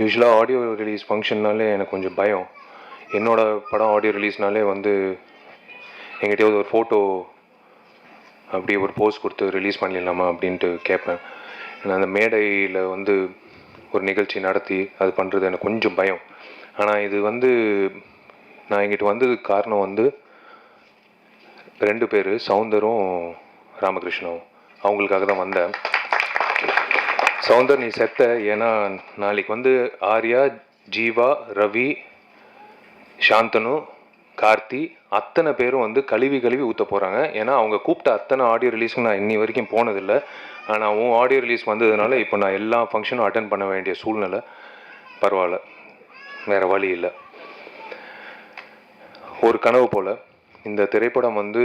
யூஸ்வலாக audio release ஃபங்க்ஷன்னாலே எனக்கு கொஞ்சம் பயம். என்னோடய படம் ஆடியோ ரிலீஸ்னாலே வந்து எங்கிட்டயாவது ஒரு ஃபோட்டோ அப்படி ஒரு போஸ் கொடுத்து ரிலீஸ் பண்ணிடலாமா அப்படின்ட்டு கேட்பேன். நான் அந்த மேடையில் வந்து ஒரு நிகழ்ச்சி நடத்தி அது பண்ணுறது எனக்கு கொஞ்சம் பயம். ஆனால் இது வந்து நான் எங்கிட்ட வந்ததுக்கு காரணம் வந்து ரெண்டு பேர் சவுந்தரும் ராமகிருஷ்ணவும் அவங்களுக்காக தான் வந்தேன். சவுந்தர் நீ செத்த ஏன்னா நாளைக்கு வந்து ஆர்யா ஜீவா ரவி சாந்தனு கார்த்தி அத்தனை பேரும் வந்து கழுவி கழுவி ஊற்ற போகிறாங்க ஏன்னா அவங்க கூப்பிட்ட அத்தனை ஆடியோ ரிலீஸுக்கு நான் இன்னி வரைக்கும் போனதில்லை. ஆனால் உன் ஆடியோ ரிலீஸ் வந்ததுனால இப்போ நான் எல்லா ஃபங்க்ஷனும் அட்டன் பண்ண வேண்டிய சூழ்நிலை. பரவாயில்ல. வேறு வழி இல்லை. ஒரு கனவு போல் இந்த திரைப்படம் வந்து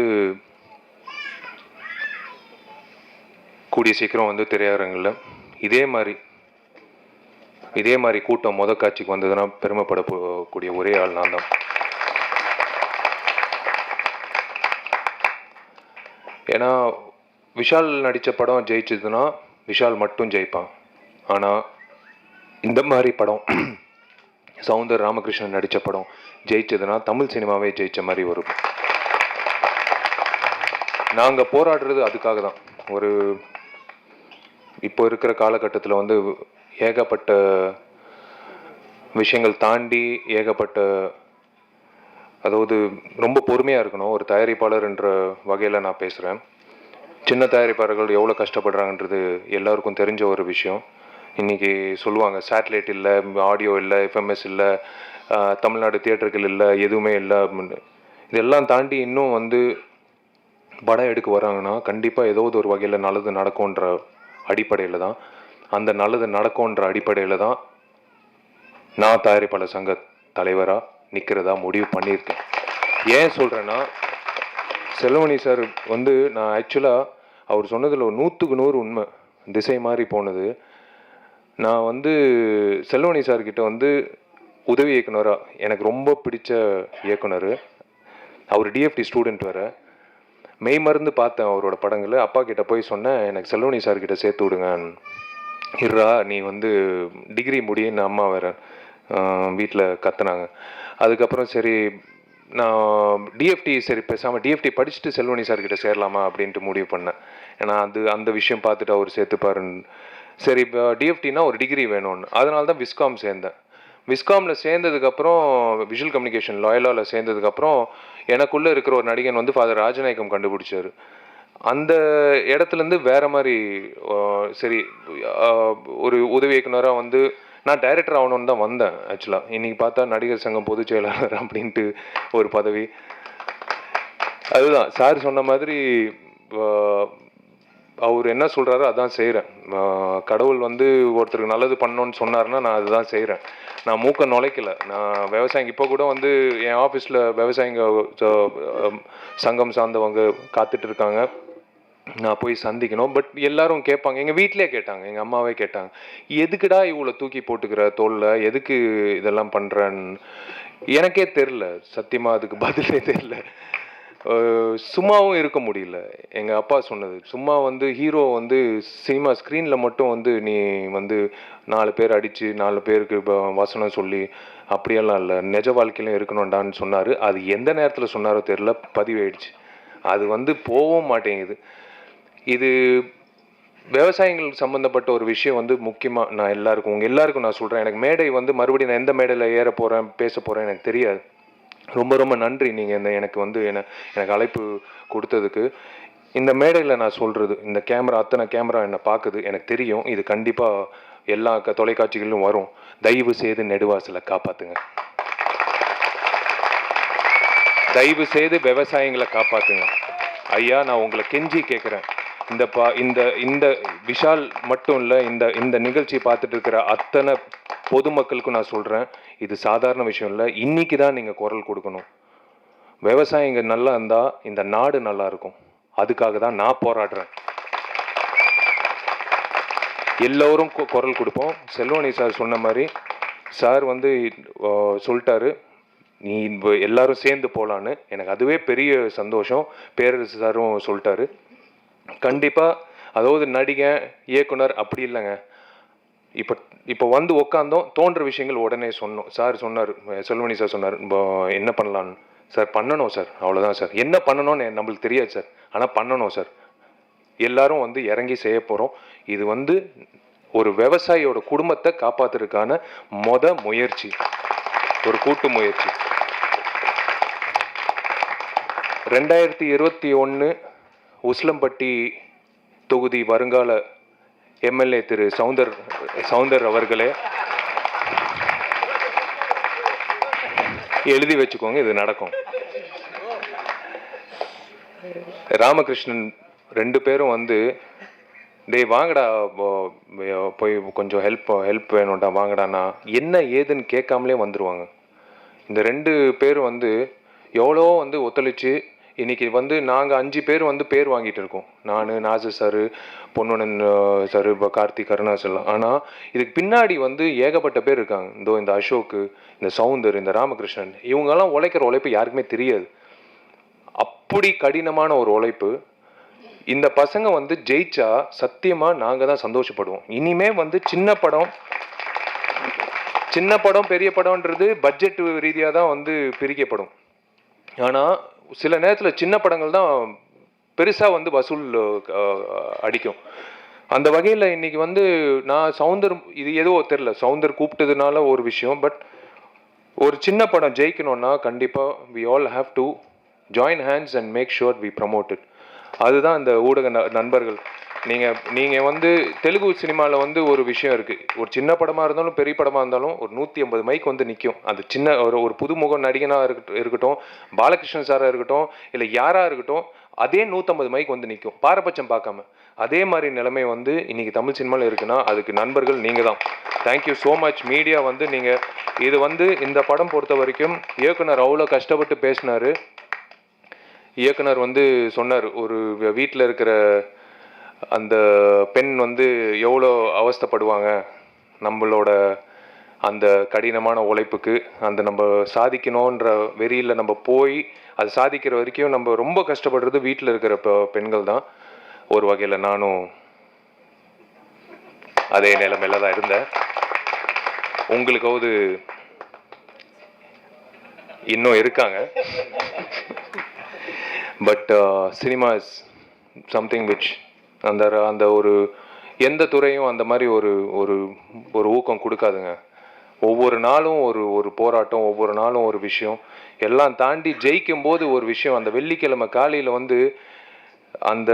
கூடிய சீக்கிரம் வந்து திரையரங்கில் இதே மாதிரி இதே மாதிரி கூட்டம் முத காட்சிக்கு வந்ததுன்னா பெருமைப்பட கூடிய ஒரே ஆள் நான் தான். ஏன்னா விஷால் நடித்த படம் ஜெயிச்சதுன்னா விஷால் மட்டும் ஜெயிப்பான். ஆனால் இந்த மாதிரி படம் சவுந்தர் ராமகிருஷ்ணன் நடித்த படம் ஜெயிச்சதுன்னா தமிழ் சினிமாவே ஜெயித்த மாதிரி வரும் நாங்கள் போராடுறது அதுக்காக தான். ஒரு இப்போ இருக்கிற காலகட்டத்தில் வந்து ஏகப்பட்ட விஷயங்கள் தாண்டி ஏகப்பட்ட அதாவது ரொம்ப பொறுமையாக இருக்கணும் ஒரு தயாரிப்பாளர்ன்ற வகையில் நான் பேசுகிறேன் சின்ன தயாரிப்பாளர்கள் எவ்வளோ கஷ்டப்படுறாங்கன்றது எல்லாருக்கும் தெரிஞ்ச ஒரு விஷயம். இன்றைக்கி சொல்லுவாங்க சேட்டலைட் இல்லை ஆடியோ இல்லை எஃப்எம்எஸ் இல்லை தமிழ்நாடு தியேட்டர்கள் இல்லை எதுவுமே இல்லை அப்படின்னு. இதெல்லாம் தாண்டி இன்னும் வந்து படம் எடுக்க வராங்கன்னா கண்டிப்பாக ஏதோ ஒரு வகையில் நல்லது நடக்கும்ன்ற அடிப்படையில் தான். அந்த நல்லது நடக்கும்ன்ற அடிப்படையில் தான் நான் தயாரிப்பாளர் சங்க தலைவராக நிற்கிறதா முடிவு பண்ணியிருக்கேன். ஏன் சொல்கிறேன்னா செல்வமணி சார் வந்து நான் ஆக்சுவலாக அவர் சொன்னதில் ஒரு நூற்றுக்கு நூறு உண்மை திசை மாதிரி போனது. நான் வந்து செல்வமணி சார்கிட்ட வந்து உதவி இயக்குனராக எனக்கு ரொம்ப பிடிச்ச இயக்குனர். அவர் டிஎஃப்டி ஸ்டூடெண்ட் வேறு. மெய் மருந்து பார்த்தேன் அவரோட படங்களை. அப்பா கிட்ட போய் சொன்னேன் எனக்கு செல்வனி சார் கிட்ட சேர்த்து விடுங்க. இருடா நீ வந்து டிகிரி முடியுன்னு அம்மா வேற வீட்டில் கத்துனாங்க. அதுக்கப்புறம் சரி நான் டிஎஃப்டி சரி பேசாமல் டிஎஃப்டி படிச்சுட்டு செல்வனி சார் கிட்ட சேரலாமா அப்படின்ட்டு முடிவு பண்ணேன். ஏன்னா அது அந்த விஷயம் பார்த்துட்டு அவர் சேர்த்துப்பாருன்னு. சரி இப்போ டிஎஃப்டினா ஒரு டிகிரி வேணும்னு. அதனால தான் விஸ்காம் சேர்ந்தேன். விஸ்காமில் சேர்ந்ததுக்கப்புறம் விஷுவல் கம்யூனிகேஷன் லாயலாவில் சேர்ந்ததுக்கப்புறம் எனக்குள்ளே இருக்கிற ஒரு நடிகன் வந்து ஃபாதர் ராஜநாயகம் கண்டுபிடிச்சார். அந்த இடத்துலேருந்து வேற மாதிரி சரி ஒரு உதவி இயக்குனராக வந்து நான் டைரக்டர் ஆகணும்னு தான் வந்தேன் ஆக்சுவலாக இன்றைக்கி பார்த்தா நடிகர் சங்கம் பொதுச் செயலாளர் அப்படின்ட்டு ஒரு பதவி. அதுதான் சார் சொன்ன மாதிரி அவர் என்ன சொல்கிறாரோ அதான் செய்கிறேன் கடவுள் வந்து ஒருத்தருக்கு நல்லது பண்ணோன்னு சொன்னார்னா நான் அதுதான் செய்கிறேன் நான் மூக்க நுழைக்கல. நான் விவசாயிங்க இப்போ கூட வந்து என் ஆஃபீஸில் விவசாயிங்க ச- சங்கம் சார்ந்தவங்க காத்துட்டு இருக்காங்க. நான் போய் சந்திக்கணும். பட் எல்லாரும் கேட்பாங்க. எங்கள் வீட்டிலே கேட்டாங்க. எங்கள் அம்மாவே கேட்டாங்க. எதுக்குடா இவ்வளோ தூக்கி போட்டுக்கிற தோல்ல? எதுக்கு இதெல்லாம் பண்ணுறேன்னு எனக்கே தெரில சத்தியமாக அதுக்கு பதிலே தெரில சும்மாவும் இருக்க முடியல. எங்கள் அப்பா சொன்னது சும்மா வந்து ஹீரோ வந்து சினிமா ஸ்க்ரீனில் மட்டும் வந்து நீ வந்து நாலு பேர் அடித்து நாலு பேருக்கு வசனம் சொல்லி அப்படியெல்லாம் இல்லை. நிஜ வாழ்க்கையிலும் இருக்கணும்டான்னு சொன்னார். அது எந்த நேரத்தில் சொன்னாரோ தெரில பதிவாயிடுச்சு. அது வந்து போகவும் மாட்டேங்குது. இது விவசாயிகள் சம்மந்தப்பட்ட ஒரு விஷயம் வந்து முக்கியமாக நான் எல்லாருக்கும் உங்கள் எல்லாருக்கும் நான் சொல்கிறேன் எனக்கு மேடை வந்து மறுபடியும் நான் எந்த மேடையில் ஏற போகிறேன் பேச போகிறேன் எனக்கு தெரியாது. ரொம்ப ரொம்ப நன்றி. நீங்கள் இந்த எனக்கு வந்து என்ன எனக்கு அழைப்பு கொடுத்ததுக்கு. இந்த மேடையில் நான் சொல்கிறது இந்த கேமரா அத்தனை கேமரா என்னை பார்க்குது எனக்கு தெரியும். இது கண்டிப்பாக எல்லா க தொலைக்காட்சிகளிலும் வரும். தயவு செய்து நெடுவாசலை காப்பாற்றுங்க தயவு செய்து விவசாயங்களை காப்பாற்றுங்க ஐயா நான் உங்களை கெஞ்சி கேட்குறேன் இந்த பா இந்த இந்த விஷால் மட்டும் இல்லை இந்த இந்த நிகழ்ச்சி பார்த்துட்டு இருக்கிற அத்தனை பொதுமக்களுக்கும் நான் சொல்கிறேன் இது சாதாரண விஷயம் இல்லை. இன்னைக்கு தான் நீங்கள் குரல் கொடுக்கணும். விவசாயிங்க நல்லா இருந்தால் இந்த நாடு நல்லா இருக்கும். அதுக்காக தான் நான் போராடுறேன். எல்லோரும் கு- குரல் கொடுப்போம். செல்வனி சார் சொன்ன மாதிரி சார் வந்து சொல்லிட்டாரு. நீ எல்லாரும் சேர்ந்து போகலான்னு எனக்கு அதுவே பெரிய சந்தோஷம். பேரரசு சாரும் சொல்லிட்டாரு. கண்டிப்பாக அதாவது நடிகன் இயக்குனர் அப்படி இல்லைங்க. இப்போ இப்போ வந்து உட்காந்தோம் தோன்ற விஷயங்கள் உடனே சொன்னோம். சார் சொன்னார் செல்வமணி சார் சொன்னார் என்ன பண்ணலான்னு சார் பண்ணணும் சார் அவ்வளோதான் சார். என்ன பண்ணணும்னு நம்மளுக்கு தெரியாது சார் ஆனால் பண்ணணும் சார். எல்லாரும் வந்து இறங்கி செய்ய போகிறோம் இது வந்து ஒரு விவசாயியோட குடும்பத்தை காப்பாத்துறதுக்கான மொத முயற்சி. ஒரு கூட்டு முயற்சி. ரெண்டாயிரத்தி இருபத்தி ஒன்று உஸ்லம்பட்டி தொகுதி வருங்கால எம்எல்ஏ திரு சவுந்தர் சவுந்தர் அவர்களே எழுதி வச்சுக்கோங்க இது நடக்கும். ராமகிருஷ்ணன் ரெண்டு பேரும் வந்து டேய் வாங்கடா போய் கொஞ்சம் ஹெல்ப் ஹெல்ப் வேணும்டா வாங்கடான்னா என்ன ஏதுன்னு கேட்காமலே வந்துடுவாங்க இந்த ரெண்டு பேரும் வந்து எவ்வளோ வந்து ஒத்துழைச்சு இன்னைக்கு வந்து நாங்கள் அஞ்சு பேர் வந்து பேர் வாங்கிட்டு இருக்கோம். நான் நாசர் சார் பொன்னுடன் சார் இப்போ கார்த்திக் கருணாஸ் எல்லாம். ஆனால் இதுக்கு பின்னாடி வந்து ஏகப்பட்ட பேர் இருக்காங்க. இந்தோ இந்த அசோக்கு இந்த சவுந்தர் இந்த ராமகிருஷ்ணன் இவங்கெல்லாம் உழைக்கிற உழைப்பு யாருக்குமே தெரியாது. அப்படி கடினமான ஒரு உழைப்பு. இந்த பசங்க வந்து ஜெயிச்சா சத்தியமாக நாங்கள் தான் சந்தோஷப்படுவோம். இனிமே வந்து சின்ன படம் சின்ன படம் பெரிய படம்ன்றது பட்ஜெட் ரீதியாக தான் வந்து பிரிக்கப்படும். ஆனால் சில நேரத்தில் சின்ன படங்கள் தான் பெருசாக வந்து வசூல் அடிக்கும். அந்த வகையில் இன்னைக்கு வந்து நான் சவுந்தர் இது ஏதோ தெரில சவுந்தர் கூப்பிட்டதுனால ஒரு விஷயம் பட் ஒரு சின்ன படம் ஜெயிக்கணும்னா கண்டிப்பாக we all have to join hands and make sure we promoted அதுதான் அந்த ஊடக ந- நண்பர்கள் நீங்கள் நீங்கள் வந்து தெலுங்கு சினிமாவில் வந்து ஒரு விஷயம் இருக்குது ஒரு சின்ன படமாக இருந்தாலும் பெரிய படமாக இருந்தாலும் ஒரு நூற்றி ஐம்பது மைக் வந்து நிற்கும் அது சின்ன ஒரு ஒரு புதுமுக நடிகனாக இருக்கட்டும் இருக்கட்டும் பாலகிருஷ்ணன் சாராக இருக்கட்டும் இல்லை யாராக இருக்கட்டும் அதே நூற்றம்பது மைக் வந்து நிற்கும் பாரபட்சம் பார்க்காம. அதே மாதிரி நிலைமை வந்து இன்றைக்கி தமிழ் சினிமாவில் இருக்குன்னா அதுக்கு நண்பர்கள் நீங்கள் தான். தேங்க்யூ ஸோ மச் மீடியா வந்து நீங்கள் இது வந்து இந்த படம் பொறுத்த வரைக்கும் இயக்குனர் அவ்வளோ கஷ்டப்பட்டு பேசினார். இயக்குனர் வந்து சொன்னார் ஒரு வீட்டில் இருக்கிற அந்த பெண் வந்து எவ்வளோ அவஸ்தைப்படுவாங்க? நம்மளோட அந்த கடினமான உழைப்புக்கு அந்த நம்ம சாதிக்கணுன்ற வெறியில் நம்ம போய் அது சாதிக்கிற வரைக்கும் நம்ம ரொம்ப கஷ்டப்படுறது வீட்டில் இருக்கிற இப்போ பெண்கள் தான். ஒரு வகையில் நானும் அதே நிலைமையில தான் இருந்தேன். உங்களுக்காவது இன்னும் இருக்காங்க. But cinema is something which அந்த அந்த ஒரு எந்த துறையும் அந்த மாதிரி ஒரு ஒரு ஒரு ஊக்கம் கொடுக்காதுங்க. ஒவ்வொரு நாளும் ஒரு ஒரு போராட்டம் ஒவ்வொரு நாளும் ஒரு விஷயம். எல்லாம் தாண்டி ஜெயிக்கும் போது ஒரு விஷயம். அந்த வெள்ளிக்கிழமை காலையில் வந்து அந்த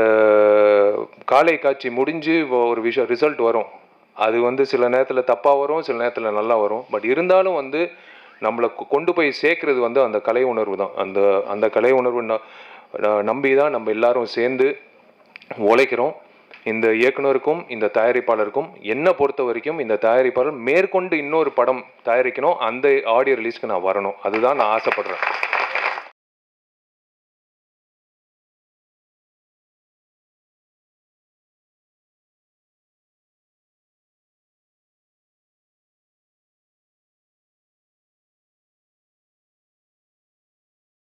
காலை காட்சி முடிஞ்சு ஒரு விஷயம் ரிசல்ட் வரும். அது வந்து சில நேரத்தில் தப்பாக வரும் சில நேரத்தில் நல்லா வரும். பட் இருந்தாலும் வந்து நம்மளை கொ- கொண்டு போய் சேர்க்கறது வந்து அந்த கலை உணர்வு தான். அந்த அந்த கலை உணர்வு ந- நம்பி தான் நம்ம எல்லாரும் சேர்ந்து உழைக்கிறோம். இந்த இயக்குனருக்கும் இந்த தயாரிப்பாளருக்கும் என்னை பொறுத்த வரைக்கும் இந்த தயாரிப்பாளர் மேற்கொண்டு இன்னொரு படம் தயாரிக்கணும் அந்த ஆடியோ ரிலீஸ்க்கு நான் வரணும். அதுதான் நான் ஆசைப்படுறேன்.